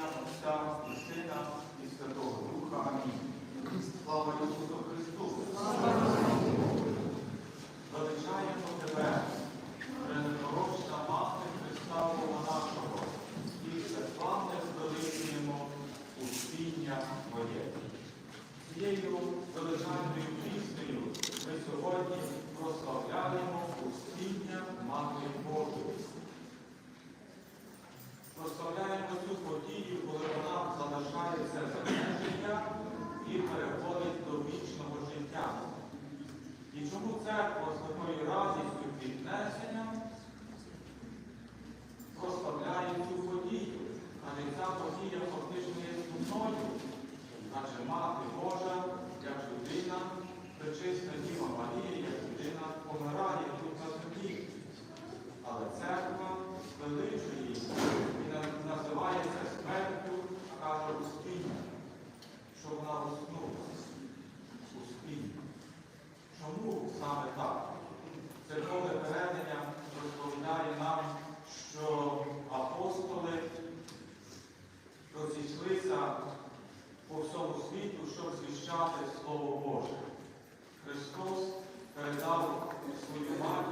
ім'я Отця і Сина і Святого Духа. Амінь. Слава Ісусу Христу! вивчати Слово Боже. Христос передав свою матір.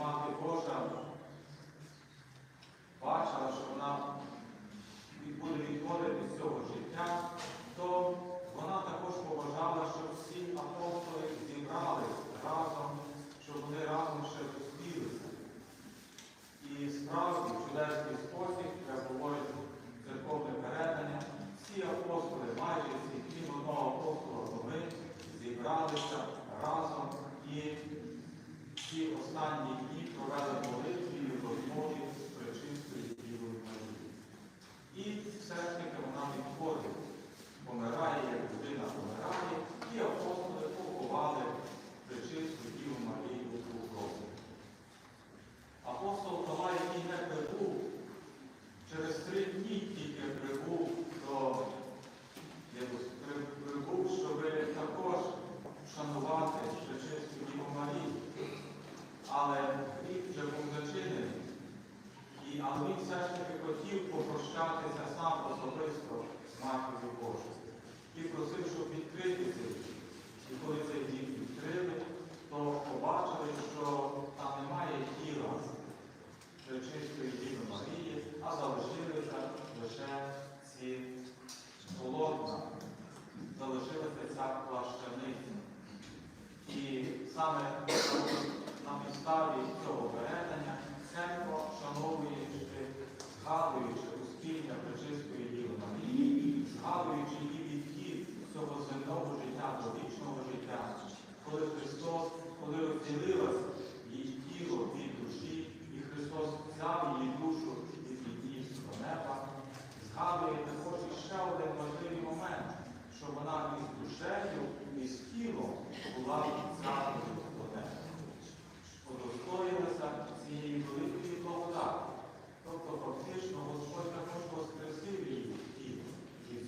мати Божа.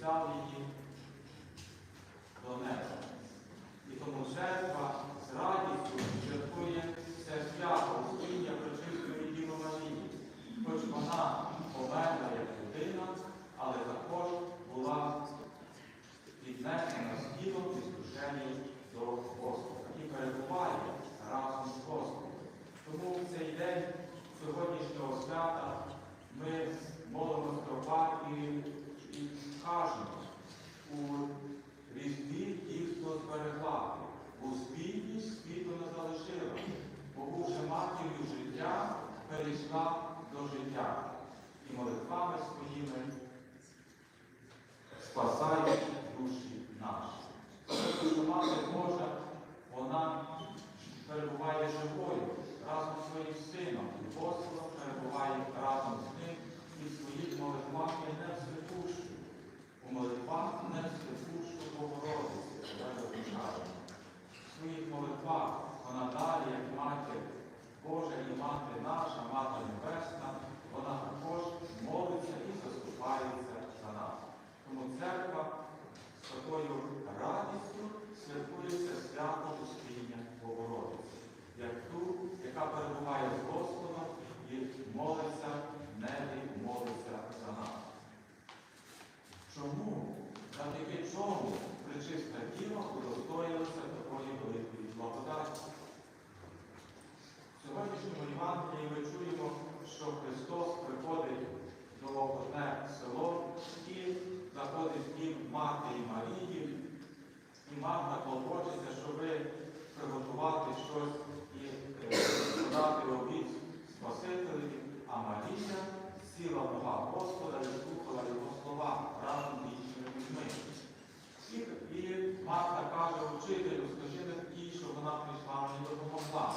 without the мати Божа, вона перебуває живою разом з своїм сином. І Господом перебуває разом з ним і в своїх молитвах є невсвятущою. У молитвах невсвятущу Богородиці, Богородиця. В своїх молитвах вона далі, як мати Божа і мати наша, мати Небесна, вона також молиться і заступається. Сіла в нога Господа і слухала його слова разом з іншими людьми. І, Марта каже учителю, скажи мені, що вона прийшла мені допомогла.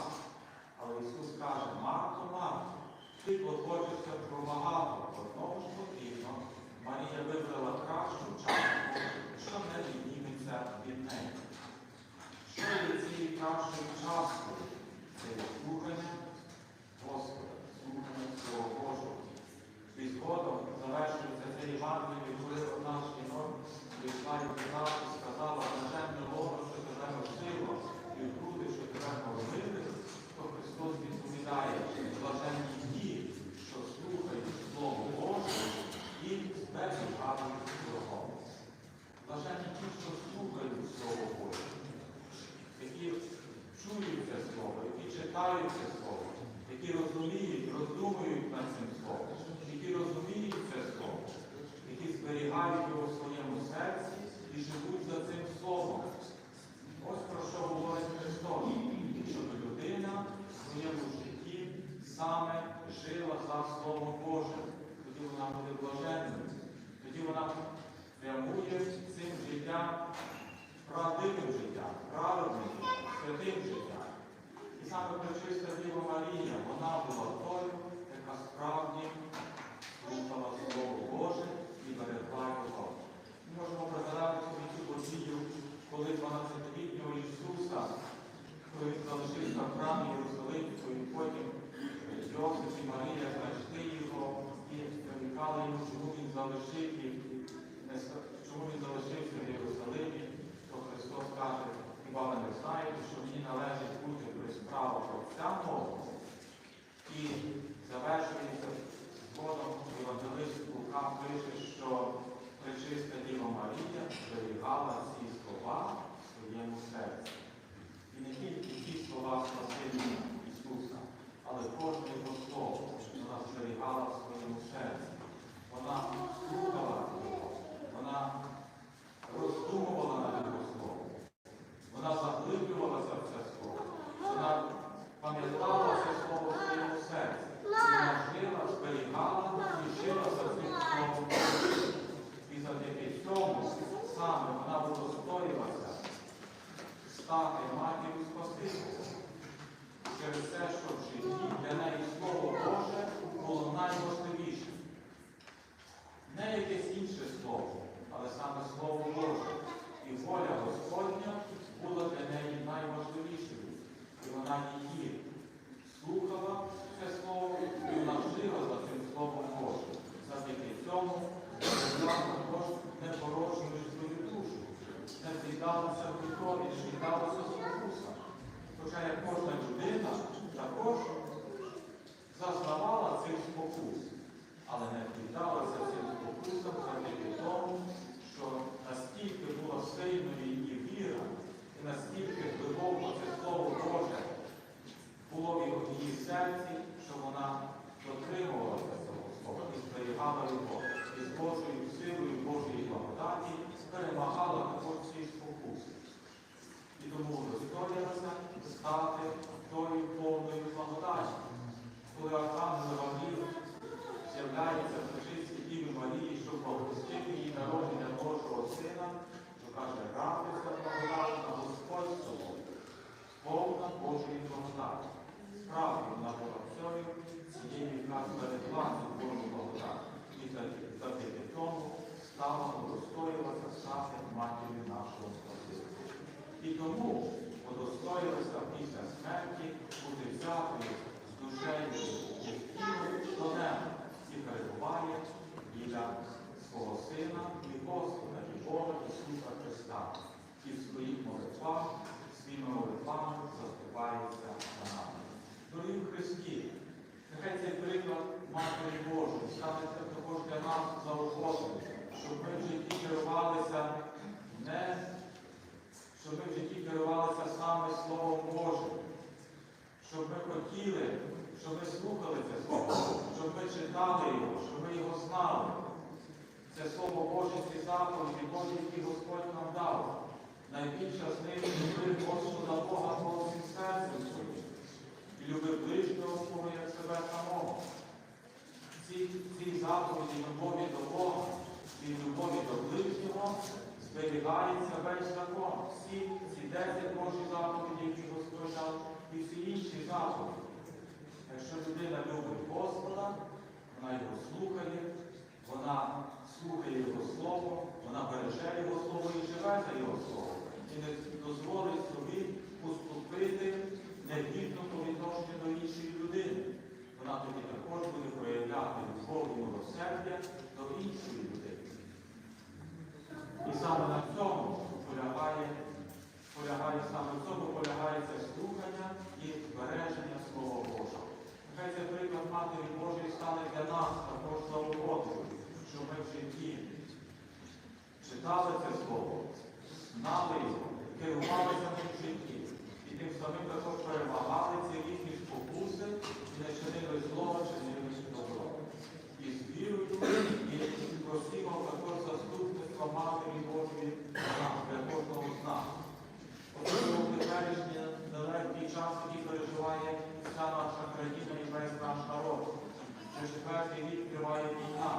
Але Ісус каже, Марто, Марто, ти клопочешся про багато, одного ж потрібно. Марія вибрала кращу частку, що не відніметься від неї. Що є цією кращою часткою? Це слухання Господа, слухання Слова Божого. І згодом завершується це Євангеліє, коли одна жінок прийшла і казала, і сказала, блаженне лоно, що тебе носило, і в груди, що тебе кормили, то Христос відповідає, блаженні ті, що слухають Слово Боже і зберігають його. Блаженні ті, що слухають Слово Боже, які чують це Слово, які читають це Слово, які розуміють, роздумують над цим Словом, які розуміють це Слово, зберігають його в своєму серці і живуть за цим Словом. Ось про що говорить Христос, щоб людина в своєму житті саме жила за Словом Божим. Тоді вона буде блаженною, тоді вона прямує цим життям, правдивим життям, праведним святим життям. І саме пречиста Діва Марія, вона була тою, яка справді слухала Слово Боже і берегла його. Ми можемо пригадати собі цю подію, коли 12-літнього Ісуса, коли він залишився в храмі Єрусалимську, і потім Йосиф і Марія знайшли його і прирікали йому, чому він залишив їх, не ска- чому він залишився в Єрусалимі, то Христос каже, хіба ви не знаєте, що мені належить справах Отця? І завершується згодом Євангелист Лука пише, що пречиста Діва Марія зберігала ці слова в своєму серці. І не тільки ті слова Спасителя Ісуса, але кожне його слово вона зберігала в своєму серці. Вона слухала його, вона роздумувала над його словом. Вона заглиблювалася в це слово. Вона пам'ятала це слово в своєму серці. І Вона жила, зберігала і жила за цим словом. І завдяки цьому саме вона удостоїлася стати матір'ю Спасителя. Через те, що в житті для неї Слово Боже було найважливішим. Не якесь інше слово, але саме Слово Боже. І воля Господня була для неї найважливішою. І вона її слухала це слово, і вона жила за цим Словом Божим. Завдяки цьому вона також не порожнює свою душу, не з'їдалася в вікрові, не з'їдалася з спокусом. Хоча як кожна людина також зазнавала цих спокус, але не піддалася цим спокусам завдяки тому, що настільки була сильною її віра, і настільки глибоко це Слово Боже було в її серці, що вона дотримувалася цього слова і зберігала його, і з Божою силою Божої благодаті перемагала також ці спокуси. І тому достоялася стати тою повною благодаті. Коли Архангел Гавріл з'являється в причисті Діви Марії, щоб благостити її народження Божого Сина, то каже, радуйся, благодатна Господь з тобою, повна Божої благодаті. Справді всьою цією, яка зберегла цю Божу благодать. І завдяки тому стала удостоїлася стати матір'ю нашого Спасителя. І тому удостоїлася після смерті бути взятою з душею і тілом до неба і перебуває біля свого Сина і Господа, і Бога Ісуса Христа, і в своїх молитвах, своїми молитвами відбувається на нами. Дорогі Христі, нехай цей приклад Матері Божої станеться також для нас за заохотою, щоб ми в житті керувалися не, щоб ми в житті керувалися саме Словом Божим, щоб ми хотіли, щоб ми слухали це Слово, щоб ми читали його, щоб ми його знали. Це Слово Боже, ці заповіді Божі, які Господь нам дав. Найбільша з них люби Господа Бога Бога всім серцем своїм. І люби ближнього свого як себе самого. Ці, ці заповіді любові до Бога і любові до ближнього зберігається весь закон. Всі ці десять Божі заповіді, які Господь і всі інші заповіді. Якщо людина любить Господа, вона його слухає, вона слухає Його Слово, вона береже Його Слово і живе за Його Слово. І не дозволить собі поступити негідно по відношенню до іншої людини. Вона тоді також буде проявляти і милосердя до іншої людини. І саме на цьому полягає, полягає саме в цьому полягає це слухання і збереження Слова Божого. Нехай цей приклад Матері Божої стане для нас також заохотою, що ми в житті читали це слово, знали керувалися в житті, і тим самим також перемагали ці різні спокуси і не чинили зло, чинили добро. І з вірою, і просимо також заступництва Матері Божої для для кожного з нас. Особливо в теперішній нелегкий час, який переживає вся наша країна і весь наш народ. Вже четвертий рік триває війна.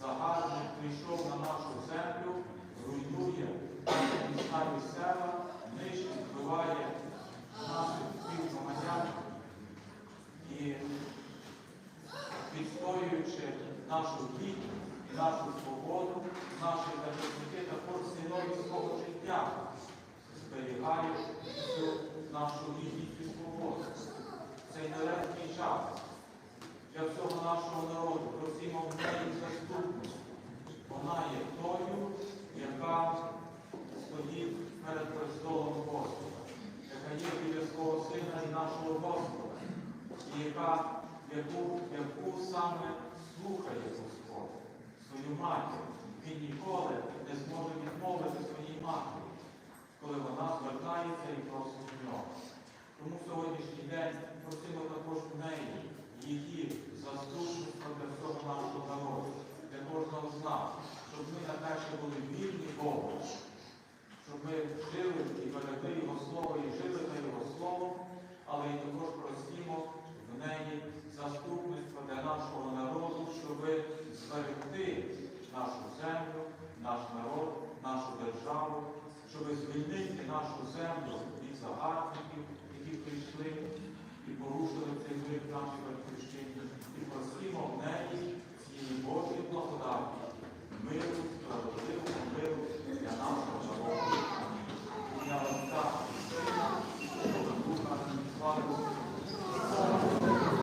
Загарбник прийшов на нашу землю, міста і вбиває наших співгромадян і відстоюючи нашу гідність нашу свободу, наші захисники також ціною свого життя зберігають всю нашу гідність і свободу. Цей нелегкий час для всього нашого народу просимо в неї заступництво. Вона є тою, яка стоїть перед престолом Господа, яка є свого сина і нашого Господа, і яка, яку, яку саме слухає Господь, свою матір. Він ніколи не зможе відмовити своїй матері, коли вона звертається і просить нього. Тому сьогоднішній день просимо також в неї її заступництва для всього нашого народу, для кожного з нас, щоб ми на перше були вірні Богу, щоб ми жили і берегли Його Слово, і жили на Його Словом, але і також просимо в неї заступництва для нашого народу, щоб зберегти нашу землю, наш народ, нашу державу, щоб звільнити нашу землю від загарбників, які прийшли і порушили цей мир в нашій батьківщині, і просимо в неї цієї Божої благодаті, миру, справедливого миру для нашого.